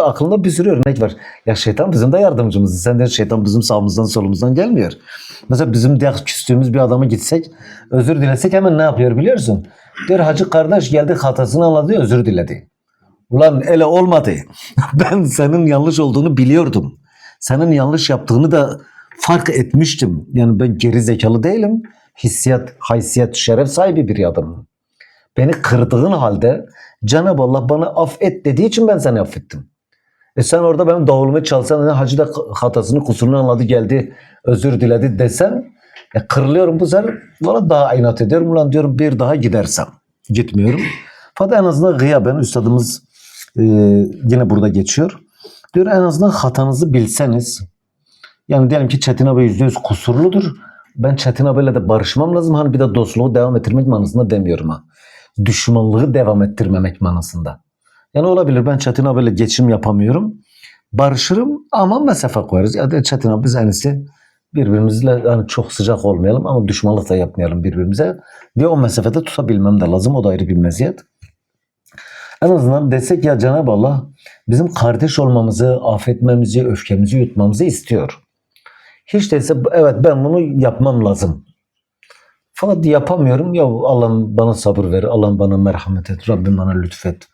Aklımda bir sürü örnek var. Ya şeytan bizim de yardımcımız. Sen de şeytan bizim sağımızdan solumuzdan gelmiyor. Mesela bizim de küstüğümüz bir adama gitsek özür dilesek hemen ne yapıyor biliyorsun? Diyor hacı kardeş geldi hatasını anladı özür diledi. Ulan ele olmadı. ben senin yanlış olduğunu biliyordum. Senin yanlış yaptığını da fark etmiştim. Yani ben geri zekalı değilim. Hissiyat, haysiyet, şeref sahibi bir adamım. Beni kırdığın halde Cenab-ı Allah bana affet dediği için ben seni affettim. E sen orada benim davulumu çalsan, hani hacı da hatasını kusurunu anladı geldi, özür diledi desen, e kırılıyorum bu sefer, valla daha inat ediyorum. Ulan diyorum bir daha gidersem. Gitmiyorum. Fakat en azından gıyaben üstadımız e, yine burada geçiyor. Diyor en azından hatanızı bilseniz, yani diyelim ki Çetin abi yüzde yüz kusurludur. Ben Çetin abiyle de barışmam lazım. Hani bir de dostluğu devam ettirmek manasında demiyorum ha. Düşmanlığı devam ettirmemek manasında. Yani olabilir ben Çetin abiyle geçim yapamıyorum. Barışırım ama mesafe koyarız. Ya da Çetin abi biz en birbirimizle yani çok sıcak olmayalım ama düşmanlık da yapmayalım birbirimize diye o mesafede tutabilmem de lazım. O da ayrı bir meziyet. En azından desek ya Cenab-ı Allah bizim kardeş olmamızı, affetmemizi, öfkemizi yutmamızı istiyor. Hiç değilse evet ben bunu yapmam lazım. Fakat yapamıyorum. Ya Allah'ım bana sabır ver, Allah'ım bana merhamet et, Rabbim bana lütfet.